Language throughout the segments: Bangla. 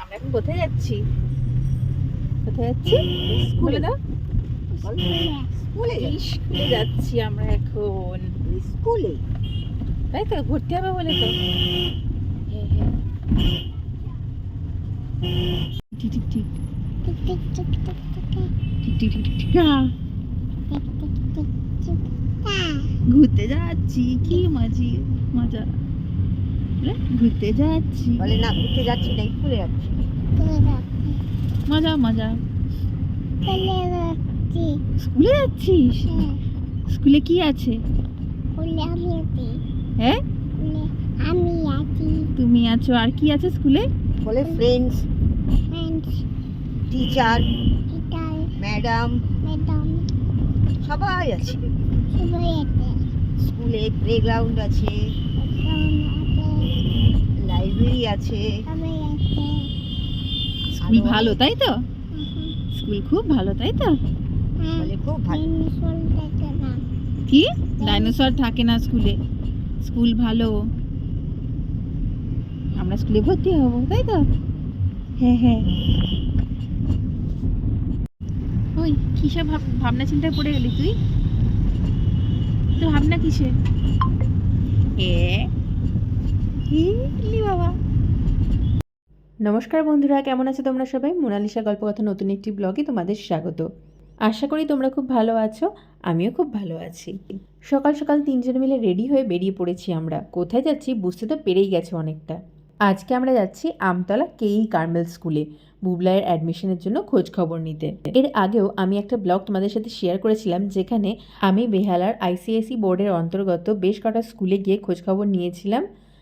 আমরা এখন কোথায় যাচ্ছি কোথায় যাচ্ছি স্কুলে দাও স্কুলে স্কুলে যাচ্ছি আমরা এখন স্কুলে তাই তো ঘুরতে হবে বলে তো হ্যাঁ, হ্যাঁ। ঠিক ঠিক ঠিক ঠিক ঠিক ঠিক ঠিক ঠিক হ্যাঁ। ঘুরতে যাচ্ছি কি মাঝি মজা বলে, ঘুরতে যাচ্ছি। বলে না ঘুরতে যাচ্ছি না স্কুলে যাচ্ছি। মজা মজা। স্কুলে যাচ্ছিস? স্কুলে কি আছে? হ্যাঁ? আমি আছি। তুমি আছো আর কি আছে স্কুলে? বলে friends friends teacher teacher madam madam সবাই আছে। সবাই আছে। স্কুলে প্লেগ্রাউন্ড আছে। লাইব্রেরি আছে। স্কুল ভালো তাই তো? স্কুল খুব ভালো তাই তো? বলে খুব ভালো। কি? ডাইনোসর থাকে না স্কুলে স্কুল ভালো। আমরা স্কুলে ভর্তি হব তাই তো? হ্যাঁ হ্যাঁ। ওই কিসে ভাব ভাবনা চিন্তায় পড়ে গেলি তুই? তো ভাবনা কিসে এ ইলি বাবা। নমস্কার বন্ধুরা, কেমন আছো তোমরা সবাই? মোনালিসা গল্পকথা নতুন একটি ব্লগে তোমাদের স্বাগত। আশা করি তোমরা খুব ভালো আছো, আমিও খুব ভালো আছি। সকাল সকাল তিনজন মিলে রেডি হয়ে বেরিয়ে পড়েছি আমরা। কোথায় যাচ্ছি বুঝতে তো পেরেই গেছে অনেকটা। আজকে আমরা যাচ্ছি আমতলা কেই কার্মেল স্কুলে, বুবলাইয়ের অ্যাডমিশনের জন্য খোঁজ খবর নিতে। এর আগেও আমি একটা ব্লগ তোমাদের সাথে শেয়ার করেছিলাম, যেখানে আমি বেহালার আইসিএসি বোর্ডের অন্তর্গত বেশ কটা স্কুলে গিয়ে খোঁজখবর নিয়েছিলাম।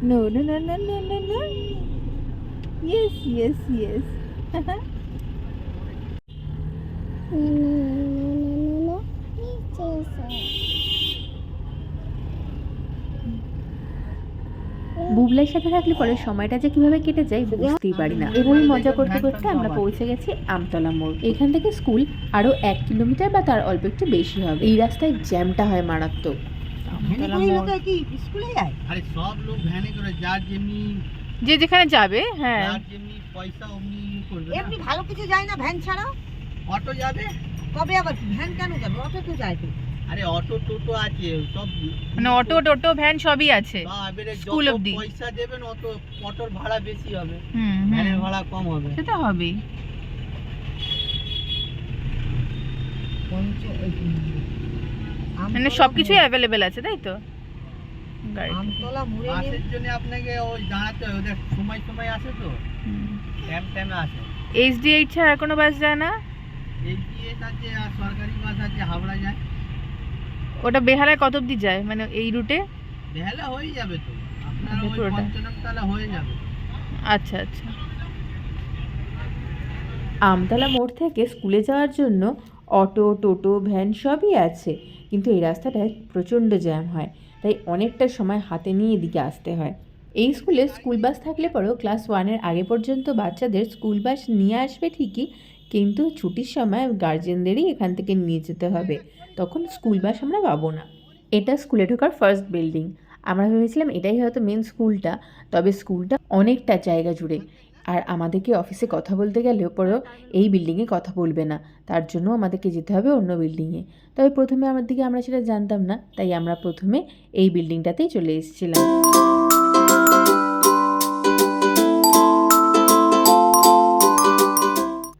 no. No, no, no, no, no, no. Yes, yes, yes. বুবলাইয়ের সাথে থাকলে পরে সময়টা যে কীভাবে কেটে যায় বুঝতেই পারি না এভাবে মজা করতে করতে আমরা পৌঁছে গেছি আমতলা মোড় এখান থেকে স্কুল আরও এক কিলোমিটার বা তার অল্প একটু বেশি হবে এই রাস্তায় জ্যামটা হয় মারাত্মক কি? স্কুলে যায়? আরে সব লোক ভ্যানে করে যার যেমনি যে যেখানে যাবে হ্যাঁ। যার যেমনি পয়সা অমনি করবে এমনি ভালো কিছু যায় না ভ্যান ছাড়া অটো যাবে? কবে আবার ভ্যান কেন যাবে? অটো তো যায় তো। আরে অটো টোটো আছে সব মানে অটো টোটো ভ্যান সবই আছে। স্কুল অবধি। পয়সা দেবেন অত অটোর ভাড়া বেশি হবে। ভ্যানের ভাড়া কম হবে। সেটা পঞ্চ- ওই, মানে সবকিছুই অ্যাভেলেবেল আছে তাই তো? আমতলা মোড়ে বাসের জন্য আপনাকে ওই দাঁড়াতে ওদের সময় সময় আসে তো। টাইম টাইমে আসে ছাড়া কোনো বাস যায় না? আছে আর সরকারি বাস আছে হাওড়া যায়। ওটা বেহালায় কত অবধি যায়? মানে এই রুটে? বেহালা হয়ে যাবে তো। আপনার ওই। পঞ্চনমতলা হয়ে যাবে। আচ্ছা আচ্ছা। আমতলা মোড় থেকে স্কুলে যাওয়ার জন্য অটো টোটো ভ্যান সবই আছে। কিন্তু এই রাস্তাটায় প্রচণ্ড জ্যাম হয়, তাই অনেকটা সময় হাতে নিয়ে এদিকে আসতে হয়। এই স্কুলে স্কুল বাস থাকলে পরেও ক্লাস ওয়ানের আগে পর্যন্ত বাচ্চাদের স্কুল বাস নিয়ে আসবে ঠিকই, কিন্তু ছুটির সময় গার্জেনদেরই এখান থেকে নিয়ে যেতে হবে। তখন স্কুল বাস আমরা পাবো না। এটা স্কুলে ঢোকার ফার্স্ট বিল্ডিং। আমরা ভেবেছিলাম এটাই হয়তো মেন স্কুলটা, তবে স্কুলটা অনেকটা জায়গা জুড়ে। আর আমাদেরকে অফিসে কথা বলতে গেলেও পরেও এই বিল্ডিংয়ে কথা বলবে না। তার জন্য আমাদেরকে যেতে হবে অন্য বিল্ডিংয়ে। তবে প্রথমে আমার দিকে আমরা সেটা জানতাম না, তাই আমরা প্রথমে এই বিল্ডিংটাতেই চলে এসেছিলাম।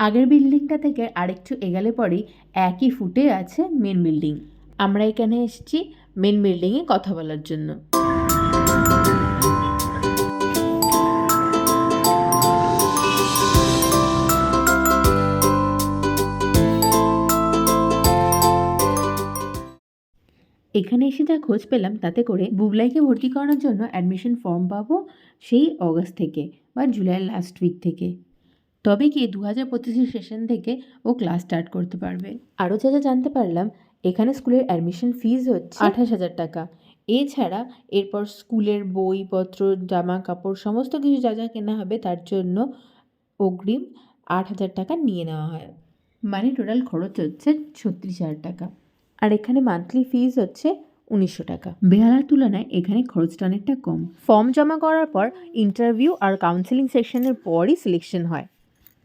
আগের বিল্ডিংটা থেকে আরেকটু এগালে পরেই একই ফুটে আছে মেন বিল্ডিং আমরা এখানে এসেছি মেন বিল্ডিংয়ে কথা বলার জন্য। এখানে এসে যা খোঁজ পেলাম, তাতে করে বুবলাইকে ভর্তি করানোর জন্য অ্যাডমিশন ফর্ম পাবো সেই অগস্ট থেকে বা জুলাইয়ের লাস্ট উইক থেকে। তবে কি দু হাজার পঁচিশের সেশন থেকে ও ক্লাস স্টার্ট করতে পারবে। আরও যা যা জানতে পারলাম, এখানে স্কুলের অ্যাডমিশন ফিজ হচ্ছে আঠাশ হাজার টাকা। এছাড়া এরপর স্কুলের বইপত্র জামা কাপড়, সমস্ত কিছু যা যা কেনা হবে তার জন্য অগ্রিম আট হাজার টাকা নিয়ে নেওয়া হয়। মানে টোটাল খরচ হচ্ছে ছত্রিশ হাজার টাকা। আর এখানে মান্থলি ফিজ হচ্ছে উনিশশো টাকা। বেহালার তুলনায় এখানে খরচটা অনেকটা কম। ফর্ম জমা করার পর ইন্টারভিউ আর কাউন্সেলিং সেকশনের পরই সিলেকশন হয়।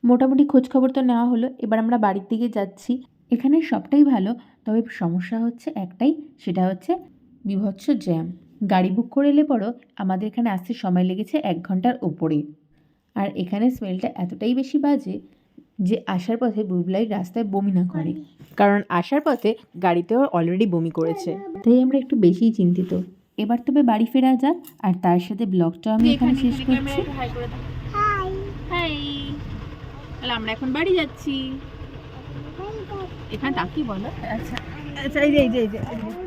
মোটামুটি খোঁজ খবর তো নেওয়া হলো এবার আমরা বাড়ির দিকে যাচ্ছি। এখানে সবটাই ভালো তবে সমস্যা হচ্ছে একটাই সেটা হচ্ছে বিভৎস জ্যাম গাড়ি বুক করে এলে পরও আমাদের এখানে আসতে সময় লেগেছে এক ঘণ্টার ওপরে আর এখানে স্মেলটা এতটাই বেশি বাজে যে আসার পথে বুবলাই রাস্তায় বমি না করে। কারণ আসার পথে গাড়িতে গাড়িতেও অলরেডি বমি করেছে। তাই আমরা একটু বেশিই চিন্তিত। এবার তবে বাড়ি ফেরা যাক আর তার সাথে ব্লগটা আমি এখানে শেষ করছি। হাই হাই আমরা এখন বাড়ি যাচ্ছি। এখানে তাকিয়ে বলো। আচ্ছা আচ্ছা এই যে এই যে এই যে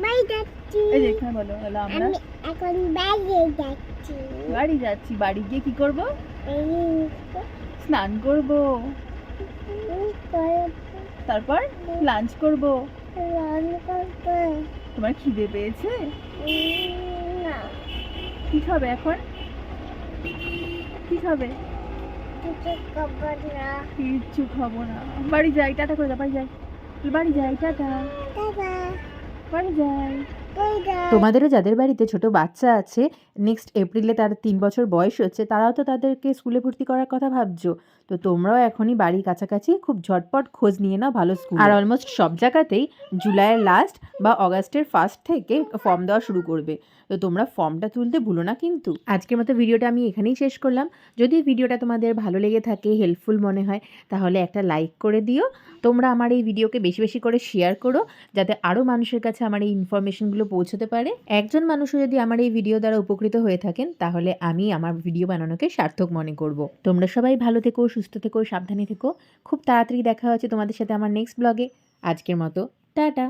বাই যাচ্ছি। এই যে এখানে বলো তাহলে আমরা। এখন বাইরে যাচ্ছি। বাড়ি যাচ্ছি বাড়ি গিয়ে কি করব? স্নান করব। তারপর লাঞ্চ করব। তোমার খিদে পেয়েছে? না। কি খাবে এখন? কি খাবে? কিচ্ছু খাব না। বাড়ি যাই টাটা করে দাও বাড়ি যাই। বাড়ি যাই টাটা। বাড়ি যাই। তোমাদেরও যাদের বাড়িতে ছোট বাচ্চা আছে নেক্সট এপ্রিলে তার তিন বছর বয়স হচ্ছে, তারাও তো তাদেরকে স্কুলে ভর্তি করার কথা ভাবছ। তো তোমরাও এখনই বাড়ির কাছাকাছি খুব ঝটপট খোঁজ নিয়ে নাও ভালো স্কুল আর অলমোস্ট সব জায়গাতেই জুলাইয়ের লাস্ট বা অগাস্টের ফার্স্ট থেকে ফর্ম দেওয়া শুরু করবে। তো তোমরা ফর্মটা তুলতে ভুলো না কিন্তু। আজকের মতো ভিডিওটা আমি এখানেই শেষ করলাম। যদি ভিডিওটা তোমাদের ভালো লেগে থাকে হেল্পফুল মনে হয়, তাহলে একটা লাইক করে দিও। তোমরা আমার এই ভিডিওকে বেশি বেশি করে শেয়ার করো, যাতে আরও মানুষের কাছে আমার এই ইনফরমেশনগুলো পৌঁছতে পারে। একজন মানুষও যদি আমার এই ভিডিও দ্বারা উপকৃত হয়ে থাকেন, তাহলে আমি আমার ভিডিও বানানোকে সার্থক মনে করব। তোমরা সবাই ভালো থেকো, সুস্থ থেকো, সাবধানে থেকো। খুব তাড়াতাড়ি দেখা হচ্ছে তোমাদের সাথে আমার নেক্সট ব্লগে আজকের মতো, টাটা!